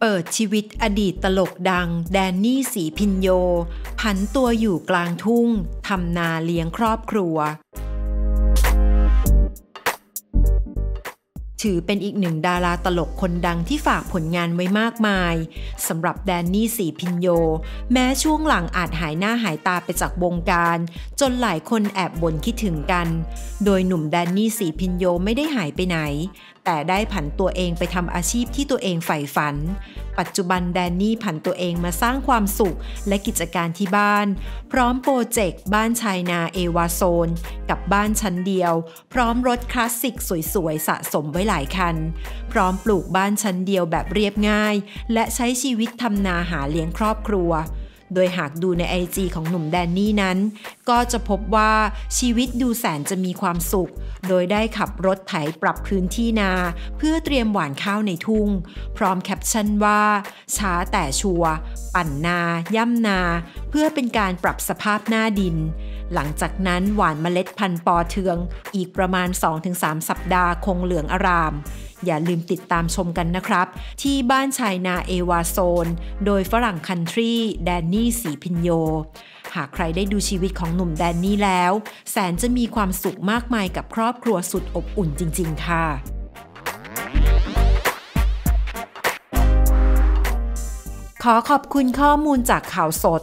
เปิดชีวิตอดีตตลกดัง แดนนี่สีพินโย ผันตัวอยู่กลางทุ่งทำนาเลี้ยงครอบครัว ถือเป็นอีกหนึ่งดาราตลกคนดังที่ฝากผลงานไว้มากมายสำหรับแดนนี่สีพินโย แม้ช่วงหลังอาจหายหน้าหายตาไปจากวงการ จนหลายคนแอบบ่นคิดถึงกัน โดยหนุ่มแดนนี่สีพินโยไม่ได้หายไปไหน แต่ได้ผันตัวเองไปทำอาชีพที่ตัวเองใฝ่ฝัน ปัจจุบันแดนนี่ผันตัวเองมาสร้างความสุขและกิจการที่บ้าน พร้อมโปรเจกต์บ้านชายนาเอวาโซน กับบ้านชั้นเดียว พร้อมรถคลาสสิกสวยๆ สะสมไว้หลายคัน พร้อมปลูกบ้านชั้นเดียวแบบเรียบง่าย และใช้ชีวิตทำนาหาเลี้ยงครอบครัว โดยหากดูในไอจีของหนุ่มแดนนี่นั้น ก็จะพบว่าชีวิตดูแสนจะมีความสุข โดยได้ขับรถไถปรับพื้นที่นา เพื่อเตรียมหว่านข้าวในทุ่ง พร้อมแคปชั่นว่า ช้าแต่ชัวร์ปั่นนา ย่ำนา เพื่อเป็นการปรับสภาพหน้าดิน หลังจากนั้นหว่านเมล็ดพันธุ์ปอเทือง อีกประมาณ 2-3 สัปดาห์คงเหลืองอาราม อย่าลืมติดตามชมกันนะครับ ที่บ้านชายนาเอวาโซน โดยฝรั่งคันทรีแดนนี่สีพินโย หากใครได้ดูชีวิตของหนุ่มแดนนี่แล้ว แสนจะมีความสุขมากมายกับครอบครัวสุดอบอุ่นจริง ๆ ค่ะขอขอบคุณข้อมูลจากข่าวสด